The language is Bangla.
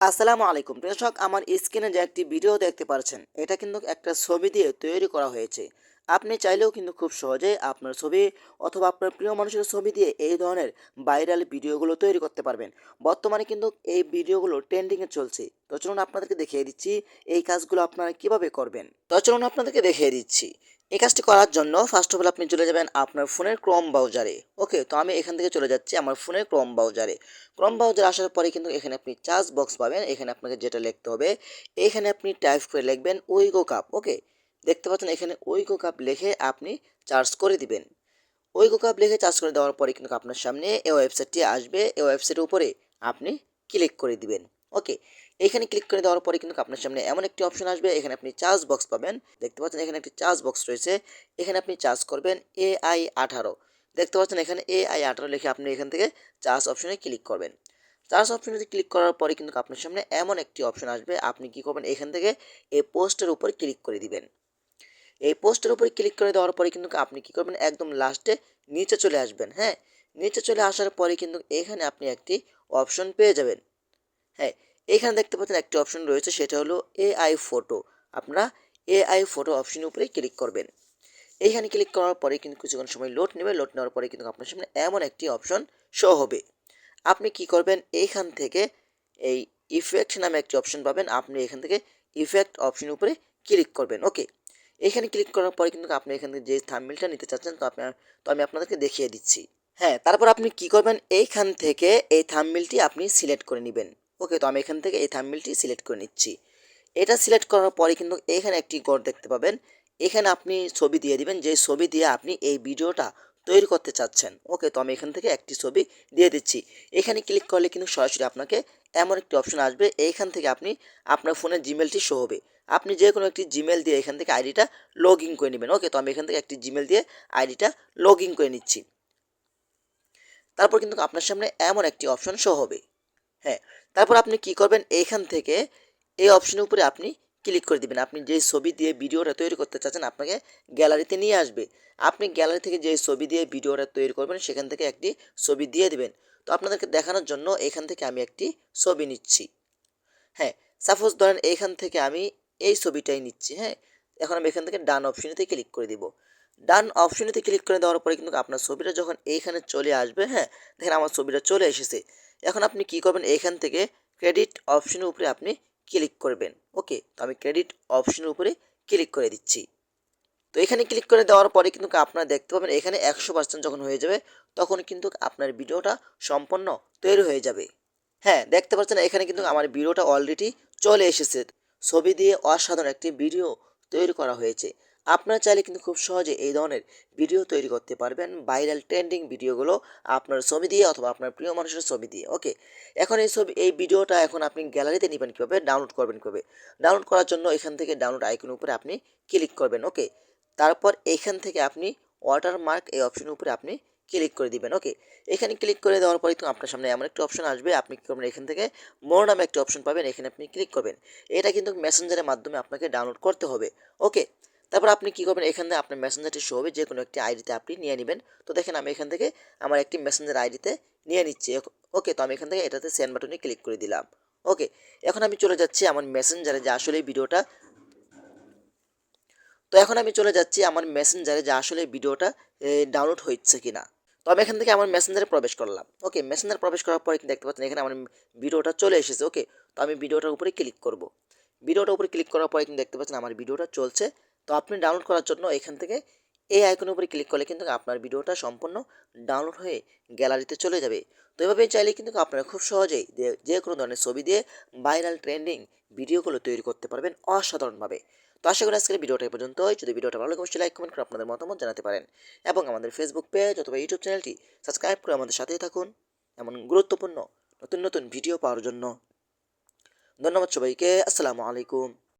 আসসালামু আলাইকুম। দর্শক আমার স্ক্রিনে যে একটি ভিডিও দেখতে পাচ্ছেন, এটা কিন্তু একটা ছবি দিয়ে তৈরি করা হয়েছে। আপনি চাইলেও কিন্তু খুব সহজে আপনার ছবি অথবা আপনার প্রিয় মানুষের ছবি দিয়ে এই ধরনের ভাইরাল ভিডিওগুলো তৈরি করতে পারবেন। বর্তমানে কিন্তু এই ভিডিওগুলো ট্রেন্ডিংয়ে চলছে। তো চলুন আপনাদেরকে দেখিয়ে দিচ্ছি এই কাজগুলো আপনারা কীভাবে করবেন। তো চলুন আপনাদেরকে দেখিয়ে দিচ্ছি। এই কাজটি করার জন্য ফার্স্ট অফ অল আপনি চলে যাবেন আপনার ফোনের ক্রোম ব্রাউজারে ওকে তো আমি এখান থেকে চলে যাচ্ছি আমার ফোনের ক্রোম ব্রাউজারে ক্রোম ব্রাউজার আসার পরে কিন্তু এখানে আপনি চার্জ বক্স পাবেন। এখানে আপনাকে যেটা লিখতে হবে, এখানে আপনি টাইপ করে লিখবেন উইগো কাপ ওকে দেখতে পাচ্ছেন এখানে উইগো কাপ লিখে আপনি চার্জ করে দিবেন। উইগো কাপ লিখে চার্জ করে দেওয়ার পরে কিন্তু আপনার সামনে এই ওয়েবসাইটটি আসবে। এই ওয়েবসাইটের উপরে আপনি ক্লিক করে দিবেন। ওকে এখানে ক্লিক করে দেওয়ার পরে কিন্তু আপনার সামনে এমন একটি অপশন আসবে, এখানে আপনি চার্জ বক্স পাবেন। দেখতে পাচ্ছেন এখানে একটি চার্জ বক্স রয়েছে, এখানে আপনি চার্জ করবেন এআই আঠারো। দেখতে পাচ্ছেন এখানে এআই আঠারো লিখে আপনি এখান থেকে চার্জ অপশনে ক্লিক করবেন। চার্জ অপশনে ক্লিক করার পরে কিন্তু আপনার সামনে এমন একটি অপশন আসবে, আপনি কি করবেন? এখান থেকে এই পোস্টের উপর ক্লিক করে দিবেন। এই পোস্টের উপরে ক্লিক করে দেওয়ার পরে কিন্তু আপনি কি করবেন? একদম লাস্টে নিচে চলে আসবেন হ্যাঁ? নিচে চলে আসার পরে কিন্তু এখানে আপনি একটি অপশন পেয়ে যাবেন হ্যাঁ? এখানে দেখতে পাচ্ছেন একটি অপশন রয়েছে, সেটা হলো এআই ফটো আপনারা এআই ফটো অপশনের উপরে ক্লিক করবেন। এইখানে ক্লিক করার পরে কিন্তু কিছুক্ষণ সময় লোড নেবে। লোড নেওয়ার পরে কিন্তু আপনার সামনে এমন একটি অপশন শো হবে। আপনি কি করবেন? এইখান থেকে এই ইফেক্ট নামে একটি অপশন পাবেন। আপনি এখান থেকে ইফেক্ট অপশনের উপরে ক্লিক করবেন। ওকে এখানে ক্লিক করার পরে কিন্তু আপনি এখান থেকে যে থাম্বনেলটা নিতে চাচ্ছেন, তো আপনার, তো আমি আপনাদেরকে দেখিয়ে দিচ্ছি। হ্যাঁ তারপর আপনি কি করবেন? এইখান থেকে এই থাম্বনেলটি আপনি সিলেক্ট করে নেবেন। ওকে, তো আমি এখান থেকে এই থাম্বনেলটি সিলেক্ট করে নিচ্ছি। এটা সিলেক্ট করার পরে কিন্তু এখানে একটি গড় দেখতে পাবেন। এখানে আপনি ছবি দিয়ে দিবেন যে ছবি দিয়ে আপনি এই ভিডিওটা তৈরি করতে চাচ্ছেন। ওকে, তো আমি এখান থেকে একটি ছবি দিয়ে দিচ্ছি। এখানে ক্লিক করলে কিন্তু সরাসরি আপনাকে এমন একটি অপশন আসবে। এইখান থেকে আপনি আপনার ফোনের জিমেলটি শো হবে। আপনি যে কোনো একটি জিমেল দিয়ে এখান থেকে আইডিটা লগ ইন করে নেবেন। ওকে, তো আমি এখান থেকে একটি জিমেল দিয়ে আইডিটা লগ ইন করে নিচ্ছি। তারপর কিন্তু আপনার সামনে এমন একটি অপশন শো হবে। হ্যাঁ তারপর আপনি কি করবেন? এইখান থেকে এই অপশনের উপরে আপনি ক্লিক করে দিবেন। আপনি যেই ছবি দিয়ে ভিডিওটা তৈরি করতে চাচ্ছেন, আপনাকে গ্যালারিতে নিয়ে আসবে। আপনি গ্যালারি থেকে যেই ছবি দিয়ে ভিডিওটা তৈরি করবেন, সেখান থেকে একটি ছবি দিয়ে দেবেন। তো আপনাদেরকে দেখানোর জন্য এখান থেকে আমি একটি ছবি নিচ্ছি। হ্যাঁ সাপোজ ধরেন এইখান থেকে আমি এই ছবিটাই নিচ্ছি হ্যাঁ? এখন আমি এখান থেকে ডান অপশনেতে ক্লিক করে দিব। ডান অপশনেতে ক্লিক করে দেওয়ার পরে কিন্তু আপনার ছবিটা যখন এইখানে চলে আসবে হ্যাঁ? দেখেন আমার ছবিটা চলে এসেছে। এখন আপনি কি করবেন? এইখান থেকে ক্রেডিট অপশনের উপরে আপনি ক্লিক করবেন। ওকে তো আমি ক্রেডিট অপশনের উপরে ক্লিক করে দিচ্ছি। তো এখানে ক্লিক করে দেওয়ার পরে কিন্তু আপনারা দেখতে পাবেন, এখানে একশো পার্সেন্ট যখন হয়ে যাবে, তখন কিন্তু আপনার ভিডিওটা সম্পন্ন তৈরি হয়ে যাবে। হ্যাঁ দেখতে পাচ্ছেন, এখানে কিন্তু আমার ভিডিওটা অলরেডি চলে এসেছে। ছবি দিয়ে অসাধারণ একটি ভিডিও তৈরি করা হয়েছে। আপনারা চাইলে কিন্তু খুব সহজে এই ধরনের ভিডিও তৈরি করতে পারবেন। ভাইরাল ট্রেন্ডিং ভিডিওগুলো আপনার ছবি দিয়ে অথবা আপনার প্রিয় মানুষের ছবি দিয়ে ওকে এখন এই ছবি, এই ভিডিওটা এখন আপনি গ্যালারিতে নেবেন কীভাবে? ডাউনলোড করবেন কীভাবে? ডাউনলোড করার জন্য এখান থেকে ডাউনলোড আইকনের উপরে আপনি ক্লিক করবেন ওকে তারপর এখান থেকে আপনি ওয়াটারমার্ক এই অপশনের উপরে আপনি ক্লিক করে দিবেন ওকে এখানে ক্লিক করে দেওয়ার পরে কিন্তু আপনার সামনে এমন একটা অপশন আসবে। আপনি কী করবেন? এখান থেকে মোর নামে একটা অপশন পাবেন। এখানে আপনি ক্লিক করবেন। এটা কিন্তু মেসেঞ্জারের মাধ্যমে আপনাকে ডাউনলোড করতে হবে ওকে তারপর আপনি কী করবেন? এখান থেকে আপনার মেসেঞ্জারটি শো হবে যে কোনো একটি আইডিতে আপনি নিয়ে নেবেন। তো দেখেন, আমি এখান থেকে আমার একটি মেসেঞ্জার আইডিতে নিয়ে নিচ্ছি। ওকে তো আমি এখান থেকে এটাতে সেন্ড বাটনে ক্লিক করে দিলাম। ওকে এখন আমি চলে যাচ্ছি আমার মেসেঞ্জারে যে আসলে ভিডিওটা তো এখন আমি চলে যাচ্ছি আমার মেসেঞ্জারে যে আসলে ভিডিওটা ডাউনলোড হচ্ছে কি না তো আমি এখান থেকে আমার মেসেঞ্জারে প্রবেশ করলাম। ওকে মেসেঞ্জার প্রবেশ করার পরে কিন্তু দেখতে পাচ্ছেন, এখানে আমার ভিডিওটা চলে এসেছে। ওকে তো আমি ভিডিওটার উপরে ক্লিক করব। ভিডিওটার উপরে ক্লিক করার পরে কিন্তু দেখতে পাচ্ছেন, আমার ভিডিওটা চলছে। তো আপনি ডাউনলোড করার জন্য এখান থেকে এই আইকনের উপরে ক্লিক করলে কিন্তু আপনার ভিডিওটা সম্পূর্ণ ডাউনলোড হয়ে গ্যালারিতে চলে যাবে। তো এভাবে চাইলে কিন্তু আপনারা খুব সহজেই যে কোনো ধরনের ছবি দিয়ে ভাইরাল ট্রেন্ডিং ভিডিওগুলো তৈরি করতে পারবেন অসাধারণভাবে। তো আশা করি আজকের ভিডিওটা এই পর্যন্তই। যদি ভিডিওটা ভালো লাগে, অবশ্যই লাইক কমেন্ট করে আপনাদের মতামত জানাতে পারেন। এবং আমাদের ফেসবুক পেজ অথবা ইউটিউব চ্যানেলটি সাবস্ক্রাইব করে আমাদের সাথেই থাকুন এমন গুরুত্বপূর্ণ নতুন নতুন ভিডিও পাওয়ার জন্য। ধন্যবাদ সবাইকে। আসসালামু আলাইকুম।